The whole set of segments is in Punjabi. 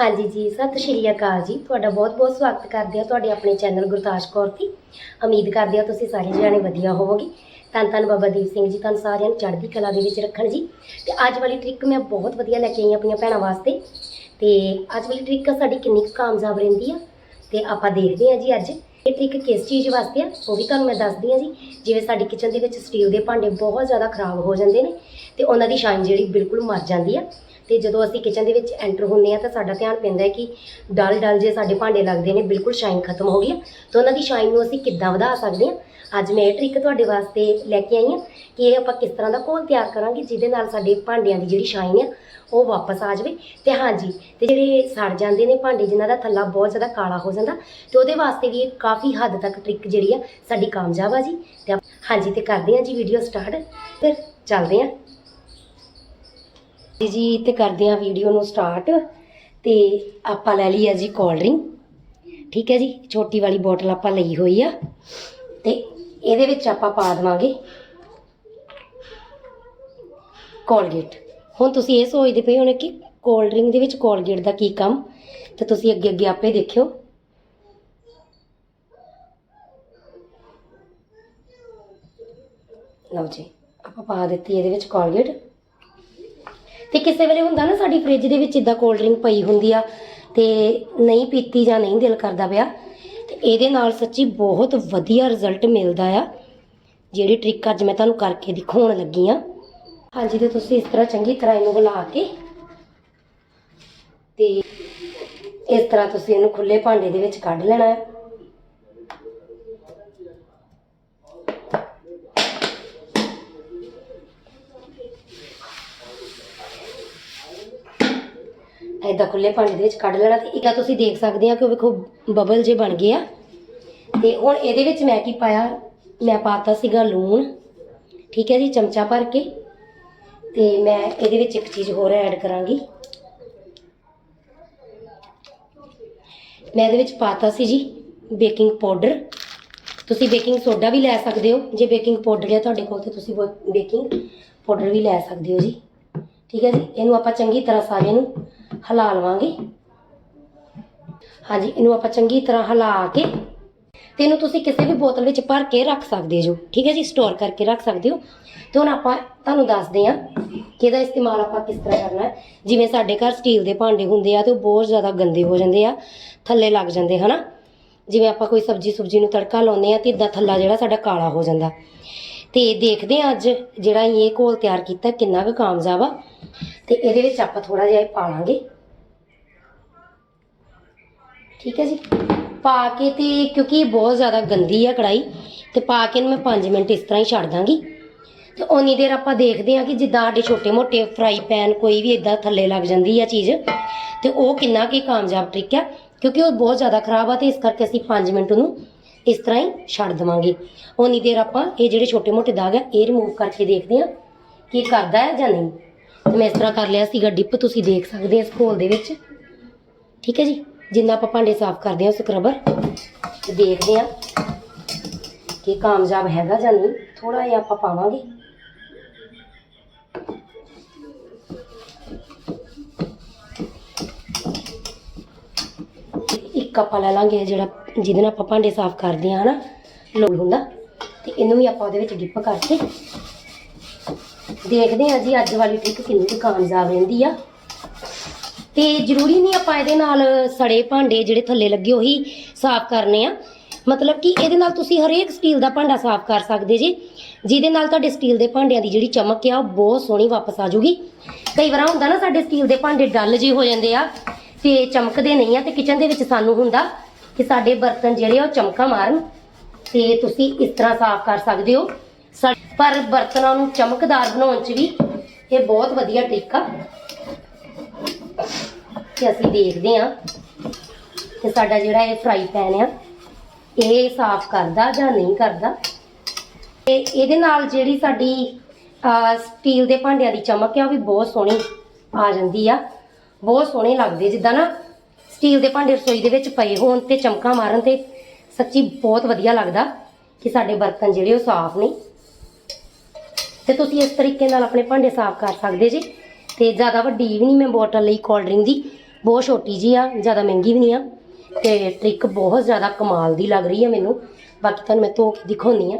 ਹਾਂਜੀ ਜੀ, ਸਤਿ ਸ਼੍ਰੀ ਅਕਾਲ ਜੀ। ਤੁਹਾਡਾ ਬਹੁਤ-ਬਹੁਤ ਸਵਾਗਤ ਕਰਦੇ ਹਾਂ ਤੁਹਾਡੇ ਆਪਣੇ ਚੈਨਲ ਗੁਰਤਾਜ ਕੌਰ ਤੇ। ਉਮੀਦ ਕਰਦੇ ਹਾਂ ਤੁਸੀਂ ਸਾਰੇ ਜਣੇ ਵਧੀਆ ਹੋਵੋਗੇ। ਤਾਂ ਧੰਨ ਬਾਬਾ ਦੀਪ ਸਿੰਘ ਜੀ ਤੁਹਾਨੂੰ ਸਾਰਿਆਂ ਨੂੰ ਚੜ੍ਹਦੀ ਕਲਾ ਦੇ ਵਿੱਚ ਰੱਖਣ ਜੀ। ਤੇ ਅੱਜ ਵਾਲੀ ਟ੍ਰਿਕ ਮੈਂ ਬਹੁਤ ਵਧੀਆ ਲੈ ਕੇ ਆਈ ਹਾਂ ਆਪਣੀਆਂ ਭੈਣਾਂ ਵਾਸਤੇ। ਤੇ ਅੱਜ ਵਾਲੀ ਟ੍ਰਿਕ ਸਾਡੀ ਕਿੰਨੀ ਕੁ ਕਾਮਯਾਬ ਰਹਿੰਦੀ ਆ। ਤੇ ਆਪਾਂ ਦੇਖਦੇ ਹਾਂ ਜੀ ਅੱਜ। ਇਹ ਟ੍ਰਿਕ ਕਿਸ ਚੀਜ਼ ਵਾਸਤੇ ਆ, ਉਹ ਵੀ ਤੁਹਾਨੂੰ ਮੈਂ ਦੱਸਦੀ ਹਾਂ ਜੀ। ਜਿਵੇਂ ਸਾਡੀ ਕਿਚਨ ਦੇ ਵਿੱਚ ਸਟੀਲ ਦੇ ਭਾਂਡੇ ਬਹੁਤ ਜ਼ਿਆਦਾ ਖਰਾਬ ਹੋ ਜਾਂਦੇ ਨੇ ਤੇ ਉਹਨਾਂ ਦੀ ਸ਼ਾਈਨ ਜਿਹੜੀ ਬਿਲਕੁਲ ਮਰ ਜਾਂਦੀ ਆ। ਤੇ ਜਦੋਂ ਅਸੀਂ ਕਿਚਨ ਦੇ ਵਿੱਚ ਐਂਟਰ ਹੁੰਦੇ ਆ ਤਾਂ ਸਾਡਾ ਧਿਆਨ ਪੈਂਦਾ ਹੈ ਕਿ ਡਲ ਡਲ ਜੇ ਸਾਡੇ ਭਾਂਡੇ ਲੱਗਦੇ ਨੇ, ਬਿਲਕੁਲ ਸ਼ਾਈਨ ਖਤਮ ਹੋ ਗਈ ਆ। ਤਾਂ ਉਹਨਾਂ ਦੀ ਸ਼ਾਈਨ ਨੂੰ ਅਸੀਂ ਕਿੱਦਾਂ ਵਧਾ ਸਕਦੇ ਹਾਂ ਅੱਜ ਮੈਂ ਇਹ ਟ੍ਰਿਕ ਤੁਹਾਡੇ ਵਾਸਤੇ ਲੈ ਕੇ ਆਈ ਹਾਂ ਕਿ ਇਹ ਆਪਾਂ ਕਿਸ ਤਰ੍ਹਾਂ ਦਾ ਘੋਲ ਤਿਆਰ ਕਰਾਂਗੇ, ਜਿਹਦੇ ਨਾਲ ਸਾਡੇ ਭਾਂਡਿਆਂ ਦੀ ਜਿਹੜੀ ਸ਼ਾਈਨ ਆ, ਉਹ ਵਾਪਸ ਆ ਜਾਵੇ। ਤੇ ਹਾਂਜੀ, ਤੇ ਜਿਹੜੇ ਸੜ ਜਾਂਦੇ ਨੇ ਭਾਂਡੇ, ਜਿਨ੍ਹਾਂ ਦਾ ਥੱਲਾ ਬਹੁਤ ਜ਼ਿਆਦਾ ਕਾਲਾ ਹੋ ਜਾਂਦਾ, ਤੇ ਉਹਦੇ ਵਾਸਤੇ ਵੀ ਇਹ ਕਾਫੀ ਹੱਦ ਤੱਕ ਟ੍ਰਿਕ ਜਿਹੜੀ ਆ, ਸਾਡੀ ਕਾਮਯਾਬ ਆ ਜੀ। ਤੇ ਆਪ- ਹਾਂਜੀ, ਤੇ ਕਰਦੇ ਹਾਂ ਜੀ ਵੀਡੀਓ ਸਟਾਰਟ ਫਿਰ ਚੱਲਦੇ ਹਾਂ। ਜੀ ਜੀ, ਤੇ ਕਰਦੇ ਹਾਂ ਵੀਡੀਓ ਨੂੰ ਸਟਾਰਟ ਤੇ ਆਪਾਂ ਲੈ ਲਈ ਆ ਜੀ ਕੋਲਡ ਡਰਿੰਕ ਠੀਕ ਹੈ ਜੀ, ਛੋਟੀ ਵਾਲੀ ਬੋਟਲ ਆਪਾਂ ਲਈ ਹੋਈ ਆ। ਤੇ ਇਹਦੇ ਵਿੱਚ ਆਪਾਂ ਪਾ ਦੇਵਾਂਗੇ ਕੋਲਗੇਟ ਹੁਣ ਤੁਸੀਂ ਇਹ ਸੋਚਦੇ ਪਏ ਹੋਣੇ ਕਿ ਕੋਲਡ ਡਰਿੰਕ ਦੇ ਵਿੱਚ ਕੋਲਗੇਟ ਦਾ ਕੀ ਕੰਮ? ਤੇ ਤੁਸੀਂ ਅੱਗੇ ਅੱਗੇ ਆਪੇ ਦੇਖਿਓ। ਲਓ ਜੀ, ਆਪਾਂ ਪਾ ਦਿੱਤੀ ਇਹਦੇ ਵਿੱਚ ਕੋਲਗੇਟ ਤੇ ਕਿਸੇ ਵੇਲੇ ਹੁੰਦਾ ਨਾ, ਸਾਡੀ ਫ੍ਰਿਜ ਦੇ ਵਿੱਚ ਇਦਾਂ ਕੋਲਡ ਡਰਿੰਕ ਪਈ ਹੁੰਦੀ ਆ, ਤੇ ਨਹੀਂ ਪੀਤੀ ਜਾਂ ਨਹੀਂ ਦਿਲ ਕਰਦਾ ਪਿਆ ਇਹਦੇ ਨਾਲ ਸੱਚੀ ਬਹੁਤ ਵਧੀਆ ਰਿਜ਼ਲਟ ਮਿਲਦਾ ਆ। ਜਿਹੜੀ ਟ੍ਰਿਕ ਅੱਜ ਮੈਂ ਤੁਹਾਨੂੰ ਕਰਕੇ ਦਿਖਾਉਣ ਲੱਗੀ ਆ। ਹਾਂਜੀ ਤੇ ਤੁਸੀਂ ਇਸ ਤਰ੍ਹਾਂ ਚੰਗੀ ਤਰ੍ਹਾਂ ਇਹਨੂੰ ਹਿਲਾ ਕੇ ਤੇ ਇਸ ਤਰ੍ਹਾਂ ਤੁਸੀਂ ਇਹਨੂੰ ਖੁੱਲੇ ਭਾਂਡੇ ਦੇ ਵਿੱਚ ਕੱਢ ਲੈਣਾ ਹੈ ਏਦਾਂ ਖੁੱਲੇ ਭਾਂਡੇ ਦੇ ਵਿੱਚ ਕੱਢ ਲੈਣਾ ਤੇ ਇੱਕਾ ਤੁਸੀਂ ਦੇਖ ਸਕਦੇ ਆ ਕਿ ਵੇਖੋ ਬਬਲ ਜੇ ਬਣ ਗਏ ਆ। ਤੇ ਹੁਣ ਇਹਦੇ ਵਿੱਚ ਮੈਂ ਕੀ ਪਾਇਆ? ਮੈਂ ਪਾਤਾ ਸੀਗਾ ਲੂਣ, ਠੀਕ ਹੈ ਜੀ, ਚਮਚਾ ਭਰ ਕੇ। ਤੇ ਮੈਂ ਇਹਦੇ ਵਿੱਚ ਇੱਕ ਚੀਜ਼ ਹੋਰ ਐਡ ਕਰਾਂਗੀ। ਮੈਂ ਇਹਦੇ ਵਿੱਚ ਪਾਤਾ ਸੀ ਜੀ ਬੇਕਿੰਗ ਪਾਊਡਰ ਤੁਸੀਂ ਬੇਕਿੰਗ ਸੋਡਾ ਵੀ ਲੈ ਸਕਦੇ ਹੋ। ਜੇ ਬੇਕਿੰਗ ਪਾਊਡਰ ਹੈ ਤੁਹਾਡੇ ਕੋਲ ਤੇ ਤੁਸੀਂ ਬੇਕਿੰਗ ਪਾਊਡਰ ਵੀ ਲੈ ਸਕਦੇ ਹੋ ਜੀ। ਠੀਕ ਹੈ ਜੀ, ਇਹਨੂੰ ਆਪਾਂ ਚੰਗੀ ਤਰ੍ਹਾਂ ਸਾਰੇ ਨੂੰ ਹਿਲਾ ਲਵਾਂਗੇ ਹਾਂਜੀ, ਇਹਨੂੰ ਆਪਾਂ ਚੰਗੀ ਤਰ੍ਹਾਂ ਹਿਲਾ ਕੇ ਤੇ ਇਹਨੂੰ ਤੁਸੀਂ ਕਿਸੇ ਵੀ ਬੋਤਲ ਵਿੱਚ ਭਰ ਕੇ ਰੱਖ ਸਕਦੇ ਹੋ ਠੀਕ ਹੈ ਜੀ? ਸਟੋਰ ਕਰਕੇ ਰੱਖ ਸਕਦੇ ਹੋ। ਤੇ ਹੁਣ ਆਪਾਂ ਤੁਹਾਨੂੰ ਦੱਸਦੇ ਹਾਂ ਕਿ ਇਹਦਾ ਇਸਤੇਮਾਲ ਆਪਾਂ ਕਿਸ ਤਰ੍ਹਾਂ ਕਰਨਾ ਹੈ। ਜਿਵੇਂ ਸਾਡੇ ਘਰ ਸਟੀਲ ਦੇ ਭਾਂਡੇ ਹੁੰਦੇ ਆ ਤੇ ਉਹ ਬਹੁਤ ਜ਼ਿਆਦਾ ਗੰਦੇ ਹੋ ਜਾਂਦੇ ਆ, ਥੱਲੇ ਲੱਗ ਜਾਂਦੇ, ਹਨਾ? ਜਿਵੇਂ ਆਪਾਂ ਕੋਈ ਸਬਜੀ ਸੁਬਜੀ ਨੂੰ ਤੜਕਾ ਲਾਉਂਦੇ ਆ ਤੇ ਇਦਾਂ ਥੱਲਾ ਜਿਹੜਾ ਸਾਡਾ ਕਾਲਾ ਹੋ ਜਾਂਦਾ। ਤੇ ਦੇਖਦੇ ਹਾਂ ਅੱਜ ਜਿਹੜਾ ਇਹ ਘੋਲ ਤਿਆਰ ਕੀਤਾ, ਕਿੰਨਾ ਕੁ ਕਾਮਯਾਬ ਆ। ਤੇ ਇਹਦੇ ਵਿੱਚ ਆਪਾਂ ਥੋੜਾ ਜਿਹਾ ਪਾ ਲਾਂਗੇ। ਠੀਕ ਹੈ ਜੀ? ਪਾ ਕੇ ਤੇ ਕਿਉਂਕਿ ਬਹੁਤ ਜ਼ਿਆਦਾ ਗੰਦੀ ਆ ਕੜਾਈ ਤੇ ਪਾ ਕੇ ਇਹਨੂੰ ਮੈਂ 5 ਮਿੰਟ ਇਸ ਤਰ੍ਹਾਂ ਹੀ ਛੱਡ ਦਾਂਗੀ। ਤੇ ਉਨੀ ਦੇਰ ਆਪਾਂ ਦੇਖਦੇ ਹਾਂ ਕਿ ਜਿੱਦਾਂ ਸਾਡੇ ਛੋਟੇ ਮੋਟੇ ਫਰਾਈ ਪੈਨ ਕੋਈ ਵੀ ਇਦਾਂ ਥੱਲੇ ਲੱਗ ਜਾਂਦੀ ਆ ਚੀਜ਼, ਤੇ ਉਹ ਕਿੰਨਾ ਕੀ ਕਾਮਯਾਬ ਟ੍ਰਿਕ ਆ, ਕਿਉਂਕਿ ਉਹ ਬਹੁਤ ਜ਼ਿਆਦਾ ਖਰਾਬ ਆ ਤੇ ਇਸ ਕਰਕੇ ਅਸੀਂ 5 ਮਿੰਟ ਉਹਨੂੰ ਇਸ ਤਰ੍ਹਾਂ ਹੀ ਛੱਡ ਦਵਾਂਗੇ। ਉਨੀ ਦੇਰ ਆਪਾਂ ਇਹ ਜਿਹੜੇ ਛੋਟੇ ਮੋਟੇ ਦਾਗ ਆ, ਇਹ ਰਿਮੂਵ ਕਰਕੇ ਦੇਖਦੇ ਹਾਂ ਕਿ ਇਹ ਕਰਦਾ ਹੈ ਜਾਂ ਨਹੀਂ। ਤੇ ਮੈਂ ਇਸ ਤਰ੍ਹਾਂ ਕਰ ਲਿਆ ਸੀਗਾ ਡਿਪ ਤੁਸੀਂ ਦੇਖ ਸਕਦੇ ਹੋ ਇਸ ਘੋਲ ਦੇ ਵਿੱਚ। ਠੀਕ ਹੈ ਜੀ? ਜਿੰਨਾ ਆਪਾਂ ਭਾਂਡੇ ਸਾਫ਼ ਕਰਦੇ ਹਾਂ ਸਕਰਬਰ ਦੇਖਦੇ ਹਾਂ ਕਿ ਕਾਮਯਾਬ ਹੈਗਾ ਜਾਂ ਨਹੀਂ। ਥੋੜਾ ਜਿਹਾ ਆਪਾਂ ਪਾਵਾਂਗੇ। ਆਪਾਂ ਲੈ ਲਾਂਗੇ, ਜਿਹੜਾ ਜਿਹਦੇ ਨਾਲ ਆਪਾਂ ਭਾਂਡੇ ਸਾਫ਼ ਕਰਦੇ ਹਾਂ ਹਨਾ ਲੋੜ ਹੁੰਦਾ। ਤੇ ਇਹਨੂੰ ਵੀ ਆਪਾਂ ਉਹਦੇ ਵਿੱਚ ਡਿਪ ਕਰਕੇ ਦੇਖਦੇ ਹਾਂ ਜੀ ਅੱਜ ਵਾਲੀ ਟ੍ਰਿਕ ਕਿੰਨੀ ਕਾਮਯਾਬ ਰਹਿੰਦੀ ਆ। ਤੇ ਜ਼ਰੂਰੀ ਨਹੀਂ ਆਪਾਂ ਇਹਦੇ ਨਾਲ ਸੜੇ ਭਾਂਡੇ ਜਿਹੜੇ ਥੱਲੇ ਲੱਗੇ ਉਹੀ ਸਾਫ਼ ਕਰਨੇ ਆ। ਮਤਲਬ ਕਿ ਇਹਦੇ ਨਾਲ ਤੁਸੀਂ ਹਰੇਕ ਸਟੀਲ ਦਾ ਭਾਂਡਾ ਸਾਫ਼ ਕਰ ਸਕਦੇ ਜੀ। ਜਿਹਦੇ ਨਾਲ ਤੁਹਾਡੇ ਸਟੀਲ ਦੇ ਭਾਂਡਿਆਂ ਦੀ ਜਿਹੜੀ ਚਮਕ ਆ, ਉਹ ਬਹੁਤ ਸੋਹਣੀ ਵਾਪਸ ਆ ਜੂਗੀ ਕਈ ਵਾਰ ਹੁੰਦਾ ਨਾ ਸਾਡੇ ਸਟੀਲ ਦੇ ਭਾਂਡੇ ਡੱਲ ਜਿਹੇ ਹੋ ਜਾਂਦੇ ਆ। ਤੇ ਚਮਕਦੇ ਨਹੀਂ ਆ ਤੇ ਕਿਚਨ ਦੇ ਵਿੱਚ ਸਾਨੂੰ ਹੁੰਦਾ ਕਿ ਸਾਡੇ ਬਰਤਨ ਜਿਹੜੇ ਆ ਉਹ ਚਮਕਾਂ ਮਾਰਨ ਤੇ ਤੁਸੀਂ ਇਸ ਤਰ੍ਹਾਂ ਸਾਫ਼ ਕਰ ਸਕਦੇ ਹੋ। ਸਾ- ਪਰ ਬਰਤਨਾਂ ਨੂੰ ਚਮਕਦਾਰ ਬਣਾਉਣ 'ਚ ਵੀ ਇਹ ਬਹੁਤ ਵਧੀਆ ਟ੍ਰਿਕ ਆ। ਤੇ ਅਸੀਂ ਦੇਖਦੇ ਹਾਂ ਕਿ ਸਾਡਾ ਜਿਹੜਾ ਇਹ ਫਰਾਈ ਪੈਨ ਆ, ਇਹ ਸਾਫ਼ ਕਰਦਾ ਜਾਂ ਨਹੀਂ ਕਰਦਾ। ਤੇ ਇਹਦੇ ਨਾਲ ਜਿਹੜੀ ਸਾਡੀ ਸਟੀਲ ਦੇ ਭਾਂਡਿਆਂ ਦੀ ਚਮਕ ਆ ਉਹ ਵੀ ਬਹੁਤ ਸੋਹਣੀ ਆ ਜਾਂਦੀ ਆ। ਬਹੁਤ ਸੋਹਣੇ ਲੱਗਦੇ ਜਿੱਦਾਂ ਨਾ ਸਟੀਲ ਦੇ ਭਾਂਡੇ ਰਸੋਈ ਦੇ ਵਿੱਚ ਪਏ ਹੋਣ ਤੇ ਚਮਕਾਂ ਮਾਰਨ ਤੇ ਸੱਚੀ ਬਹੁਤ ਵਧੀਆ ਲੱਗਦਾ ਕਿ ਸਾਡੇ ਬਰਤਨ ਜਿਹੜੇ ਉਹ ਸਾਫ਼ ਨੇ। ਤੇ ਤੁਸੀਂ ਇਸ ਤਰੀਕੇ ਨਾਲ ਆਪਣੇ ਭਾਂਡੇ ਸਾਫ਼ ਕਰ ਸਕਦੇ ਜੀ। ਤੇ ਜ਼ਿਆਦਾ ਵੱਡੀ ਵੀ ਨਹੀਂ, ਮੈਂ ਬੋਟਲ ਲਈ ਕੋਲਡ ਡਰਿੰਕ ਦੀ। ਬਹੁਤ ਛੋਟੀ ਜੀ ਆ, ਜ਼ਿਆਦਾ ਮਹਿੰਗੀ ਵੀ ਨਹੀਂ ਆ। ਤੇ ਟ੍ਰਿਕ ਬਹੁਤ ਜ਼ਿਆਦਾ ਕਮਾਲ ਦੀ ਲੱਗ ਰਹੀ ਆ ਮੈਨੂੰ। ਬਾਕੀ ਤੁਹਾਨੂੰ ਮੈਂ ਧੋ ਕੇ ਦਿਖਾਉਣੀ ਆ।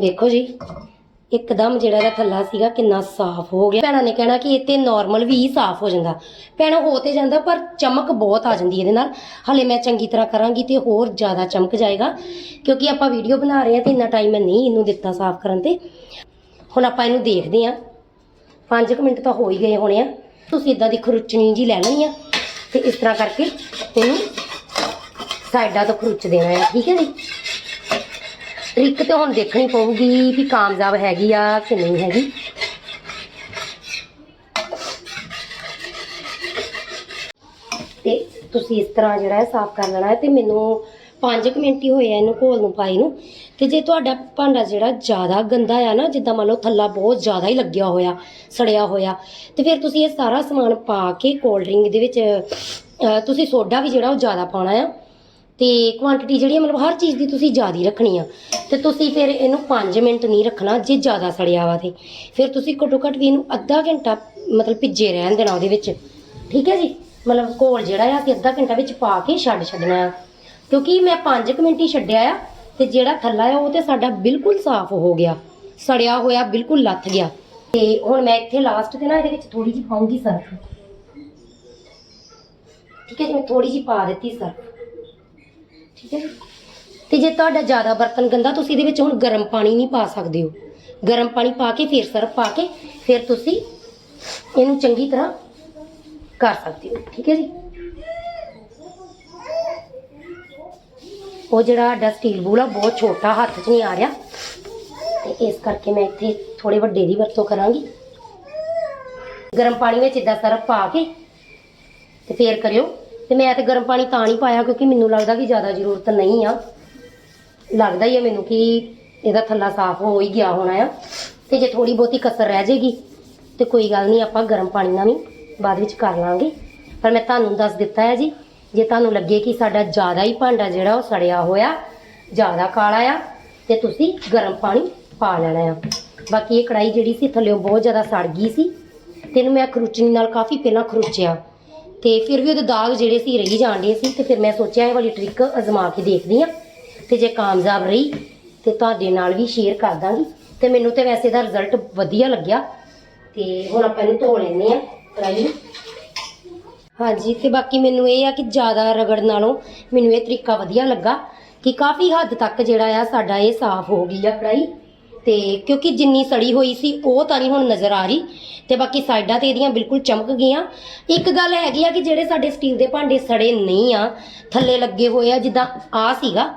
ਦੇਖੋ ਜੀ, ਇੱਕਦਮ ਜਿਹੜਾ ਇਹਦਾ ਥੱਲਾ ਸੀਗਾ ਕਿੰਨਾ ਸਾਫ਼ ਹੋ ਗਿਆ। ਭੈਣਾਂ ਨੇ ਕਹਿਣਾ ਕਿ ਇਹ ਤੇ ਨਾਰਮਲ ਵੀ ਸਾਫ਼ ਹੋ ਜਾਂਦਾ। ਭੈਣਾਂ, ਹੋ ਤੇ ਜਾਂਦਾ, ਪਰ ਚਮਕ ਬਹੁਤ ਆ ਜਾਂਦੀ ਇਹਦੇ ਨਾਲ। ਹਲੇ ਮੈਂ ਚੰਗੀ ਤਰ੍ਹਾਂ ਕਰਾਂਗੀ ਤੇ ਹੋਰ ਜ਼ਿਆਦਾ ਚਮਕ ਜਾਏਗਾ, ਕਿਉਂਕਿ ਆਪਾਂ ਵੀਡੀਓ ਬਣਾ ਰਹੇ ਹਾਂ ਤੇ ਇੰਨਾ ਟਾਈਮ ਮੈਂ ਨਹੀਂ ਇਹਨੂੰ ਦਿੱਤਾ ਸਾਫ਼ ਕਰਨ ਤੇ। ਹੁਣ ਆਪਾਂ ਇਹਨੂੰ ਦੇਖਦੇ ਹਾਂ। 5 ਮਿੰਟ ਤਾਂ ਹੋ ਹੀ ਗਏ ਹੋਣੇ ਆ। ਤੁਸੀਂ ਇਦਾਂ ਦੀ ਖਰੁਚਣੀ ਜੀ ਲੈ ਲੈਣੀ ਆ। ਤੇ ਇਸ ਤਰ੍ਹਾਂ ਕਰਕੇ ਇਹਨੂੰ ਸਾਈਡਾਂ ਤੋਂ ਖਰੁਚ ਦੇਣਾ ਹੈ ਠੀਕ ਹੈ ਜੀ? ਟ੍ਰਿਕ ਤੇ ਹੁਣ ਦੇਖਣੀ ਪਊਗੀ ਵੀ ਕਾਮਯਾਬ ਹੈਗੀ ਆ ਕਿ ਨਹੀਂ ਹੈਗੀ। ਤੇ ਤੁਸੀਂ ਇਸ ਤਰ੍ਹਾਂ ਜਿਹੜਾ ਹੈ ਸਾਫ਼ ਕਰ ਲੈਣਾ ਹੈ ਤੇ ਮੈਨੂੰ 5 ਮਿੰਟ ਹੀ ਹੋਏ ਆ ਇਹਨੂੰ ਘੋਲ ਨੂੰ ਪਾਈ ਨੂੰ। ਤੇ ਜੇ ਤੁਹਾਡਾ ਭਾਂਡਾ ਜਿਹੜਾ ਜ਼ਿਆਦਾ ਗੰਦਾ ਆ ਨਾ, ਜਿੱਦਾਂ ਮੰਨ ਲਓ ਥੱਲਾ ਬਹੁਤ ਜ਼ਿਆਦਾ ਹੀ ਲੱਗਿਆ ਹੋਇਆ, ਸੜਿਆ ਹੋਇਆ, ਤੇ ਫਿਰ ਤੁਸੀਂ ਇਹ ਸਾਰਾ ਸਮਾਨ ਪਾ ਕੇ ਕੋਲਡ ਡਰਿੰਕ ਦੇ ਵਿੱਚ ਤੁਸੀਂ ਸੋਡਾ ਵੀ ਜਿਹੜਾ ਉਹ ਜ਼ਿਆਦਾ ਪਾਉਣਾ ਆ। ਤੇ ਕੁਆਂਟੀਟੀ ਜਿਹੜੀ ਆ, ਮਤਲਬ ਹਰ ਚੀਜ਼ ਦੀ ਤੁਸੀਂ ਜ਼ਿਆਦਾ ਰੱਖਣੀ ਆ। ਤੇ ਤੁਸੀਂ ਫਿਰ ਇਹਨੂੰ 5 ਮਿੰਟ ਨਹੀਂ ਰੱਖਣਾ ਜੇ ਜ਼ਿਆਦਾ ਸੜਿਆ ਵਾ ਤੇ। ਫਿਰ ਤੁਸੀਂ ਘੱਟੋ ਘੱਟ ਵੀ ਇਹਨੂੰ ਅੱਧਾ ਘੰਟਾ, ਮਤਲਬ ਭਿੱਜੇ ਰਹਿਣ ਦੇਣਾ ਉਹਦੇ ਵਿੱਚ। ਠੀਕ ਹੈ ਜੀ? ਮਤਲਬ ਘੋਲ ਜਿਹੜਾ ਆ, ਅਸੀਂ ਅੱਧਾ ਘੰਟਾ ਵਿੱਚ ਪਾ ਕੇ ਛੱਡ ਛੱਡਣਾ ਆ। ਕਿਉਂਕਿ ਮੈਂ 5 ਮਿੰਟ ਹੀ ਛੱਡਿਆ ਆ ਤੇ ਜਿਹੜਾ ਥੱਲਾ ਆ, ਉਹ ਤੇ ਸਾਡਾ ਬਿਲਕੁਲ ਸਾਫ਼ ਹੋ ਗਿਆ। ਸੜਿਆ ਹੋਇਆ ਬਿਲਕੁਲ ਲੱਥ ਗਿਆ। ਤੇ ਹੁਣ ਮੈਂ ਇੱਥੇ ਲਾਸਟ ਤੇ ਨਾ ਇਹਦੇ ਵਿੱਚ ਥੋੜੀ ਜਿਹੀ ਪਾਉਂਗੀ ਸਰਫ ਠੀਕ ਹੈ ਜੀ? ਮੈਂ ਥੋੜੀ ਜਿਹੀ ਪਾ ਦਿੱਤੀ ਸਰਫ ਠੀਕ ਹੈ ਤੇ ਜੇ ਤੁਹਾਡਾ ਜ਼ਿਆਦਾ ਬਰਤਨ ਗੰਦਾ, ਤੁਸੀਂ ਇਹਦੇ ਵਿੱਚ ਹੁਣ ਗਰਮ ਪਾਣੀ ਨਹੀਂ ਪਾ ਸਕਦੇ ਹੋ। ਗਰਮ ਪਾਣੀ ਪਾ ਕੇ ਫਿਰ ਸਰਫ ਪਾ ਕੇ ਫਿਰ ਤੁਸੀਂ ਇਹਨੂੰ ਚੰਗੀ ਤਰ੍ਹਾਂ ਕਰ ਸਕਦੇ ਹੋ। ਠੀਕ ਹੈ ਜੀ? ਉਹ ਜਿਹੜਾ ਸਾਡਾ ਸਟੀਲ ਬੂਲ ਆ, ਬਹੁਤ ਛੋਟਾ ਹੱਥ 'ਚ ਨਹੀਂ ਆ ਰਿਹਾ। ਤੇ ਇਸ ਕਰਕੇ ਮੈਂ ਇੱਥੇ ਥੋੜੇ ਵੱਡੇ ਦੀ ਵਰਤੋਂ ਕਰਾਂਗੀ। ਗਰਮ ਪਾਣੀ ਵਿੱਚ ਇਦਾਂ ਸਰਫ ਪਾ ਕੇ ਤੇ ਫੇਰ ਕਰਿਓ। ਤੇ ਮੈਂ ਤੇ ਗਰਮ ਪਾਣੀ ਤਾਂ ਨਹੀਂ ਪਾਇਆ ਕਿਉਂਕਿ ਮੈਨੂੰ ਲੱਗਦਾ ਕਿ ਜ਼ਿਆਦਾ ਜ਼ਰੂਰਤ ਨਹੀਂ ਆ। ਲੱਗਦਾ ਹੀ ਆ ਮੈਨੂੰ ਕਿ ਇਹਦਾ ਥੱਲਾ ਸਾਫ਼ ਹੋ ਹੀ ਗਿਆ ਹੋਣਾ ਆ। ਤੇ ਜੇ ਥੋੜੀ ਬਹੁਤੀ ਕਸਰ ਰਹਿ ਜੇਗੀ ਤੇ ਕੋਈ ਗੱਲ ਨਹੀਂ, ਆਪਾਂ ਗਰਮ ਪਾਣੀ ਨਾਲ ਵੀ ਬਾਅਦ ਵਿੱਚ ਕਰ ਲਾਂਗੇ। ਪਰ ਮੈਂ ਤੁਹਾਨੂੰ ਦੱਸ ਦਿੱਤਾ ਹੈ ਜੀ, ਜੇ ਤੁਹਾਨੂੰ ਲੱਗੇ ਕਿ ਸਾਡਾ ਜ਼ਿਆਦਾ ਹੀ ਭਾਂਡਾ ਜਿਹੜਾ ਉਹ ਸੜਿਆ ਹੋਇਆ, ਜ਼ਿਆਦਾ ਕਾਲਾ ਆ, ਤੇ ਤੁਸੀਂ ਗਰਮ ਪਾਣੀ ਪਾ ਲੈਣਾ ਆ। ਬਾਕੀ ਇਹ ਕੜਾਈ ਜਿਹੜੀ ਸੀ ਥੱਲੇੋਂ ਬਹੁਤ ਜ਼ਿਆਦਾ ਸੜ ਗਈ ਸੀ। ਤੇ ਇਹਨੂੰ ਮੈਂ ਖਰੁਚਣੀ ਨਾਲ ਕਾਫੀ ਪਹਿਲਾਂ ਖਰੁਚਿਆ। ਤੇ ਫਿਰ ਵੀ ਉਹਦੇ ਦਾਗ ਜਿਹੜੇ ਸੀ ਰਹੀ ਜਾਂਦੇ ਸੀ ਤੇ ਫਿਰ ਮੈਂ ਸੋਚਿਆ ਇਹ ਵਾਲੀ ਟ੍ਰਿਕ ਅਜ਼ਮਾ ਕੇ ਦੇਖਦੀ ਆ ਤੇ ਜੇ ਕਾਮਯਾਬ ਰਹੀ ਤੇ ਤੁਹਾਡੇ ਨਾਲ ਵੀ ਸ਼ੇਅਰ ਕਰ ਦਾਂਗੀ। ਤੇ ਮੈਨੂੰ ਤੇ ਵੈਸੇ ਦਾ ਰਿਜ਼ਲਟ ਵਧੀਆ ਲੱਗਿਆ। ਤੇ ਹੁਣ ਆਪਾਂ ਇਹਨੂੰ ਧੋ ਲੈਂਦੇ ਆ ਕੜਾਈ ਨੂੰ। ਹਾਂਜੀ, ਤੇ ਬਾਕੀ ਮੈਨੂੰ ਇਹ ਆ ਕਿ ਜ਼ਿਆਦਾ ਰਗੜ ਨਾਲੋਂ ਮੈਨੂੰ ਇਹ ਤਰੀਕਾ ਵਧੀਆ ਲੱਗਾ ਕਿ ਕਾਫੀ ਹੱਦ ਤੱਕ ਜਿਹੜਾ ਆ ਸਾਡਾ ਇਹ ਸਾਫ਼ ਹੋ ਗਈ ਆ ਕੜਾਈ ਤੇ ਕਿਉਂਕਿ ਜਿੰਨੀ ਸੜੀ ਹੋਈ ਸੀ, ਉਹ ਤਾਂ ਨਹੀਂ ਹੁਣ ਨਜ਼ਰ ਆ ਰਹੀ ਤੇ ਬਾਕੀ ਸਾਈਡਾਂ ਤੇ ਇਹਦੀਆਂ ਬਿਲਕੁਲ ਚਮਕ ਗਈਆਂ। ਇੱਕ ਗੱਲ ਹੈਗੀ ਆ ਕਿ ਜਿਹੜੇ ਸਾਡੇ ਸਟੀਲ ਦੇ ਭਾਂਡੇ ਸੜੇ ਨਹੀਂ ਆ, ਥੱਲੇ ਲੱਗੇ ਹੋਏ ਆ, ਜਿੱਦਾਂ ਆ ਸੀਗਾ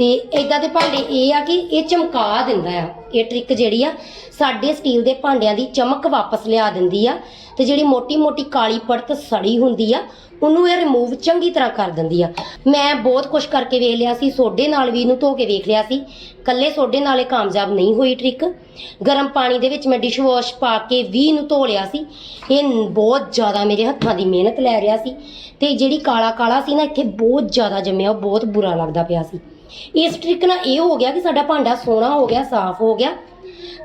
ਤੇ ਇਦਾਂ ਦੇ ਭਾਂਡੇ ਇਹ ਆ ਕਿ ਇਹ ਚਮਕਾ ਦਿੰਦਾ ਆ। ਇਹ ਟ੍ਰਿਕ ਜਿਹੜੀ ਆ, ਸਾਡੇ ਸਟੀਲ ਦੇ ਭਾਂਡਿਆਂ ਦੀ ਚਮਕ ਵਾਪਸ ਲਿਆ ਦਿੰਦੀ ਆ ਤੇ ਜਿਹੜੀ ਮੋਟੀ-ਮੋਟੀ ਕਾਲੀ ਪਰਤ ਸੜੀ ਹੁੰਦੀ ਆ, ਉਹਨੂੰ ਇਹ ਰਿਮੂਵ ਚੰਗੀ ਤਰ੍ਹਾਂ ਕਰ ਦਿੰਦੀ ਆ। ਮੈਂ ਬਹੁਤ ਕੁਝ ਕਰਕੇ ਵੇਖ ਲਿਆ ਸੀ, ਸੋਡੇ ਨਾਲ ਵੀ ਇਹਨੂੰ ਧੋ ਕੇ ਵੇਖ ਲਿਆ ਸੀ। ਕੱਲੇ ਸੋਡੇ ਨਾਲ ਇਹ ਕਾਮਯਾਬ ਨਹੀਂ ਹੋਈ ਟ੍ਰਿਕ ਗਰਮ ਪਾਣੀ ਦੇ ਵਿੱਚ ਮੈਂ ਡਿਸ਼ ਵਾਸ਼ ਪਾ ਕੇ ਵੀ ਇਹਨੂੰ ਧੋ ਲਿਆ ਸੀ। ਇਹ ਬਹੁਤ ਜ਼ਿਆਦਾ ਮੇਰੇ ਹੱਥਾਂ ਦੀ ਮਿਹਨਤ ਲੈ ਰਿਹਾ ਸੀ ਤੇ ਜਿਹੜੀ ਕਾਲਾ ਕਾਲਾ ਸੀ ਨਾ, ਇੱਥੇ ਬਹੁਤ ਜ਼ਿਆਦਾ ਜੰਮਿਆ, ਉਹ ਬਹੁਤ ਬੁਰਾ ਲੱਗਦਾ ਪਿਆ ਸੀ। ਇਸ ਟ੍ਰਿਕ ਨਾਲ ਇਹ ਹੋ ਗਿਆ ਕਿ ਸਾਡਾ ਭਾਂਡਾ ਸੋਹਣਾ ਹੋ ਗਿਆ, ਸਾਫ਼ ਹੋ ਗਿਆ।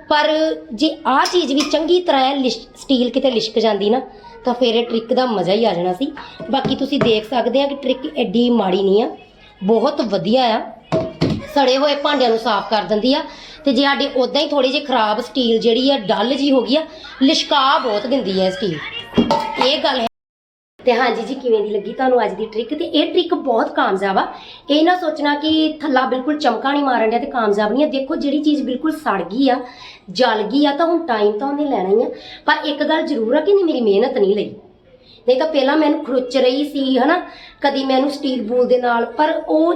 ਪਰ ਜੇ ਆਹ ਚੀਜ਼ ਵੀ ਚੰਗੀ ਤਰ੍ਹਾਂ ਲਿਸ਼- ਸਟੀਲ ਕਿਤੇ ਲਿਸ਼ਕ ਜਾਂਦੀ ਨਾ, ਤਾਂ ਫਿਰ ਇਹ ਟ੍ਰਿਕ ਦਾ ਮਜ਼ਾ ਹੀ ਆ ਜਾਣਾ ਸੀ। ਬਾਕੀ ਤੁਸੀਂ ਦੇਖ ਸਕਦੇ ਆ ਕਿ ਟ੍ਰਿਕ ਐਡੀ ਮਾੜੀ ਨਹੀਂ ਆ, ਬਹੁਤ ਵਧੀਆ ਆ। ਸੜੇ ਹੋਏ ਭਾਂਡਿਆਂ ਨੂੰ ਸਾਫ਼ ਕਰ ਦਿੰਦੀ ਆ। ਤੇ ਜੇ ਸਾਡੇ ਉਦਾਂ ਹੀ ਥੋੜੀ ਜਿਹੀ ਖਰਾਬ ਸਟੀਲ ਜਿਹੜੀ ਆ, ਡੱਲ ਜੀ ਹੋ ਗਈ ਆ, ਲਿਸ਼ਕਾ ਬਹੁਤ ਦਿੰਦੀ ਆ ਇਹ ਸਟੀਲ। ਇਹ ਗੱਲ ਹੈ ਤੇ ਹਾਂਜੀ ਜੀ ਕਿਵੇਂ ਦੀ ਲੱਗੀ ਤੁਹਾਨੂੰ ਅੱਜ ਦੀ ਟ੍ਰਿਕ ਤੇ ਇਹ ਟ੍ਰਿਕ ਬਹੁਤ ਕਾਮਯਾਬ ਆ। ਇਹ ਨਾ ਸੋਚਣਾ ਕਿ ਥੱਲਾ ਬਿਲਕੁਲ ਚਮਕਾ ਨਹੀਂ ਮਾਰਨ ਡਿਆ ਤੇ ਕਾਮਯਾਬ ਨਹੀਂ ਆ। ਦੇਖੋ, ਜਿਹੜੀ ਚੀਜ਼ ਬਿਲਕੁਲ ਸੜ ਗਈ ਆ, ਜਲ ਗਈ ਆ, ਤਾਂ ਹੁਣ ਟਾਈਮ ਤਾਂ ਉਹਨੇ ਲੈਣਾ ਹੀ ਆ। ਪਰ ਇੱਕ ਗੱਲ ਜ਼ਰੂਰ ਆ ਕਿ ਨਹੀਂ ਮੇਰੀ ਮਿਹਨਤ ਨਹੀਂ ਲਈ। ਨਹੀਂ ਤਾਂ ਪਹਿਲਾਂ ਮੈਨੂੰ ਖਰੁੱਚ ਰਹੀ ਸੀ, ਹਨਾ? ਕਦੀ ਮੈਨੂੰ ਸਟੀਲ ਬੂਲ ਦੇ ਨਾਲ, ਪਰ ਉਹ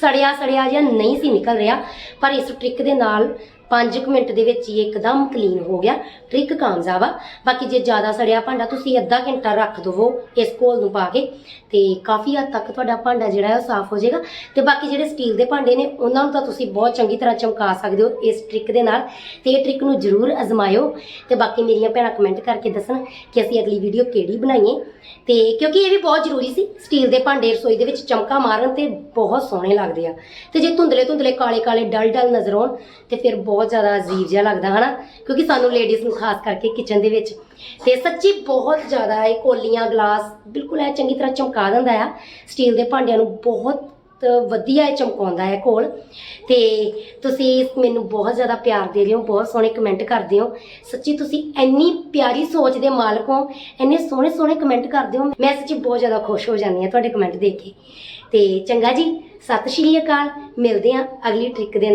ਸੜਿਆ ਸੜਿਆ ਜਿਹਾ ਨਹੀਂ ਸੀ ਨਿਕਲ ਰਿਹਾ। ਪਰ ਇਸ ਟ੍ਰਿਕ ਦੇ ਨਾਲ 5 ਮਿੰਟ ਦੇ ਵਿੱਚ ਹੀ ਇੱਕਦਮ ਕਲੀਨ ਹੋ ਗਿਆ ਟ੍ਰਿਕ ਕਾਮਯਾਬ ਆ। ਬਾਕੀ ਜੇ ਜ਼ਿਆਦਾ ਸੜਿਆ ਭਾਂਡਾ ਤੁਸੀਂ ਅੱਧਾ ਘੰਟਾ ਰੱਖ ਦਵੋ ਇਸ ਘੋਲ ਨੂੰ ਪਾ ਕੇ, ਤੇ ਕਾਫੀ ਹੱਦ ਤੱਕ ਤੁਹਾਡਾ ਭਾਂਡਾ ਜਿਹੜਾ ਹੈ ਉਹ ਸਾਫ਼ ਹੋ ਜਾਏਗਾ। ਤੇ ਬਾਕੀ ਜਿਹੜੇ ਸਟੀਲ ਦੇ ਭਾਂਡੇ ਨੇ, ਉਹਨਾਂ ਨੂੰ ਤਾਂ ਤੁਸੀਂ ਬਹੁਤ ਚੰਗੀ ਤਰ੍ਹਾਂ ਚਮਕਾ ਸਕਦੇ ਹੋ ਇਸ ਟ੍ਰਿਕ ਦੇ ਨਾਲ। ਤੇ ਇਹ ਟ੍ਰਿਕ ਨੂੰ ਜ਼ਰੂਰ ਅਜ਼ਮਾਇਓ। ਤੇ ਬਾਕੀ ਮੇਰੀਆਂ ਭੈਣਾਂ ਕਮੈਂਟ ਕਰਕੇ ਦੱਸਣ ਕਿ ਅਸੀਂ ਅਗਲੀ ਵੀਡੀਓ ਕਿਹੜੀ ਬਣਾਈਏ। ਤੇ ਕਿਉਂਕਿ ਇਹ ਵੀ ਬਹੁਤ ਜ਼ਰੂਰੀ ਸੀ ਸਟੀਲ ਦੇ ਭਾਂਡੇ ਰਸੋਈ ਦੇ ਵਿੱਚ ਚਮਕਾ ਮਾਰਨ ਤੇ ਬਹੁਤ ਸੋਹਣੇ ਲੱਗਦੇ ਆ। ਤੇ ਜੇ ਧੁੰਦਲੇ ਧੁੰਦਲੇ ਕਾਲੇ ਕਾਲੇ ਡਲ ਡਲ ਨਜ਼ਰ ਆਉਣ, ਤੇ ਫਿਰ ਬਹੁਤ ਬਹੁਤ ਜ਼ਿਆਦਾ ਅਜੀਬ ਜਿਹਾ ਲੱਗਦਾ, ਹਨਾ? ਕਿਉਂਕਿ ਸਾਨੂੰ ਲੇਡੀਜ਼ ਨੂੰ ਖਾਸ ਕਰਕੇ ਕਿਚਨ ਦੇ ਵਿੱਚ। ਤੇ ਸੱਚੀ ਬਹੁਤ ਜ਼ਿਆਦਾ ਇਹ ਕੋਲੀਆਂ ਗਲਾਸ ਬਿਲਕੁਲ ਐ ਚੰਗੀ ਤਰ੍ਹਾਂ ਚਮਕਾ ਦਿੰਦਾ ਆ। ਸਟੀਲ ਦੇ ਭਾਂਡਿਆਂ ਨੂੰ ਬਹੁਤ ਵਧੀਆ ਇਹ ਚਮਕਾਉਂਦਾ ਹੈ ਕੋਲ। ਤੇ ਤੁਸੀਂ ਮੈਨੂੰ ਬਹੁਤ ਜ਼ਿਆਦਾ ਪਿਆਰ ਦੇ ਰਹੇ ਹੋ, ਬਹੁਤ ਸੋਹਣੇ ਕਮੈਂਟ ਕਰਦੇ ਹੋ। ਸੱਚੀ ਤੁਸੀਂ ਇੰਨੀ ਪਿਆਰੀ ਸੋਚ ਦੇ ਮਾਲਕ ਹੋ, ਇੰਨੇ ਸੋਹਣੇ ਸੋਹਣੇ ਕਮੈਂਟ ਕਰਦੇ ਹੋ, ਮੈਂ ਸੱਚੀ ਬਹੁਤ ਜ਼ਿਆਦਾ ਖੁਸ਼ ਹੋ ਜਾਂਦੀ ਹਾਂ ਤੁਹਾਡੇ ਕਮੈਂਟ ਦੇਖ ਕੇ। ਤੇ ਚੰਗਾ ਜੀ, ਸਤਿ ਸ਼੍ਰੀ ਅਕਾਲ, ਮਿਲਦੇ ਹਾਂ ਅਗਲੀ ਟ੍ਰਿਕ ਦੇ ਨਾਲ।